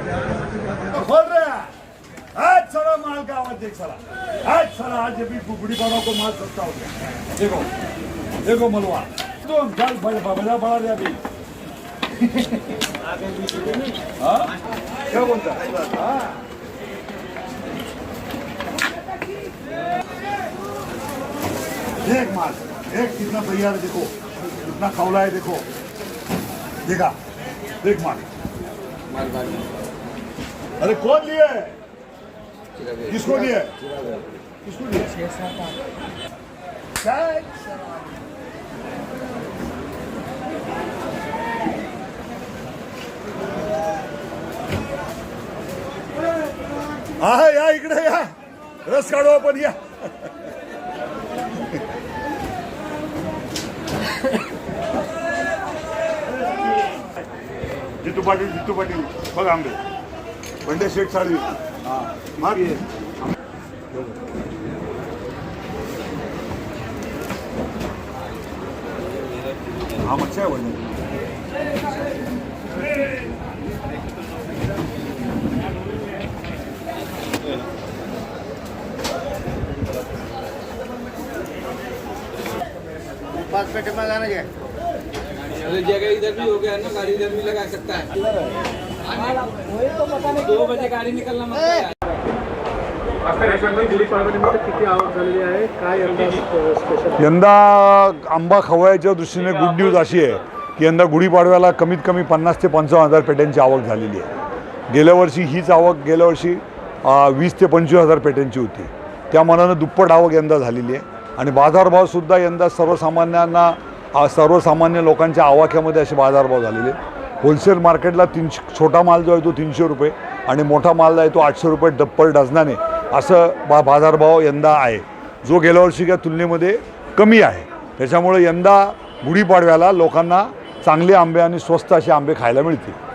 खोल रे आज चला माल गावात देख चला आज चला आज भी बुगड़ी वालों को माल सस्ता हो गया। देखो देखो मलवा। चल बड़ा बड़ा बड़ा दे अभी। हाँ? क्या बोलता हाँ? देख माल, देख कितना तैयार है, देखो। कितना खौला है, देखो। देखा? देख माल। अरे कौन लिए किसको लिए किसको लिए हा? या इकडे या. रस काढू आपण, या. जितू पाटील जितू पाटील. बघ आंबे. बंडे शेठ साळवी माग हा मच्छा आहे वडील पाँच पेटे मंगाना क्या अरे जगह इधर भी हो गया ना गाड़ी इधर भी लगा सकता है। दो बजे गाड़ी निकलना मत यंदा आंबा खवायच्या दृष्टीने गुड न्यूज अशी आहे की यंदा गुढीपाडव्याला कमीत कमी पन्नास ते पंचावन्न हजार पेट्यांची आवक झालेली आहे. गेल्या वर्षी हीच आवक गेल्या वर्षी वीस ते पंचवीस हजार पेट्यांची होती. त्या मनानं दुप्पट आवक यंदा झालेली आहे. आणि बाजारभावसुद्धा यंदा सर्वसामान्यांना सर्वसामान्य लोकांच्या आवाक्यामध्ये असे बाजारभाव झालेले आहेत होलसेल मार्केटला तीनशे छोटा माल जो आहे तो तीनशे रुपये आणि मोठा माल जो आहे तो आठशे रुपये ड- डझनाने असं बा बाजारभाव यंदा आहे. जो गेल्या वर्षीच्या तुलनेमध्ये कमी आहे. त्याच्यामुळे यंदा गुढीपाडव्याला लोकांना चांगले आंबे आणि स्वस्त असे आंबे खायला मिळतील.